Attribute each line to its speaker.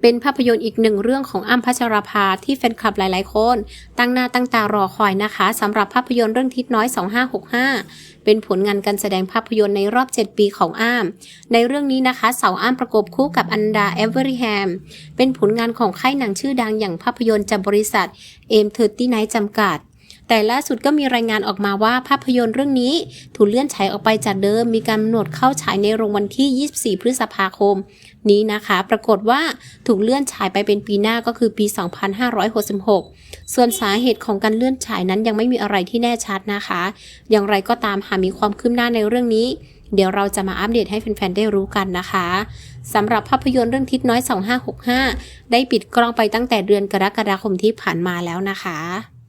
Speaker 1: เป็นภาพยนตร์อีกหนึ่งเรื่องของอ้ำพัชราภาที่แฟนคลับหลายๆ คน ตั้งหน้าตั้งตารอคอยนะคะสำหรับภาพยนตร์เรื่องทิศน้อย 2565 เป็นผลงานการแสดงภาพยนตร์ในรอบ 7 ปีของอ้ำในเรื่องนี้นะคะสาวอ้ำประกบคู่กับอันดาเอเวอริแฮมเป็นผลงานของค่ายหนังชื่อดังอย่างภาพยนตร์จากบริษัทเอ็มเทอร์ตี้ไนท์จำกัด แต่ล่าสุดก็มีรายงานออกมาว่าภาพยนตร์เรื่องนี้ ถูกเลื่อนฉายออกไปจากเดิม มีการกำหนดเข้าฉายในโรงวันที่ 24 พฤษภาคม นี้นะคะ ปรากฏว่าถูกเลื่อนฉายไปเป็นปีหน้าก็คือปี 2566 ส่วนสาเหตุของการเลื่อนฉายนั้นยังไม่มีอะไรที่แน่ชัดนะคะ อย่างไรก็ตามหากมีความคืบหน้าในเรื่องนี้เดี๋ยวเราจะมาอัปเดตให้แฟนๆ ได้รู้กันนะคะสำหรับภาพยนตร์เรื่องทิศน้อย 2565 ได้ปิดกล้องไปตั้งแต่เดือนกรกฎาคมที่ผ่านมาแล้วนะคะ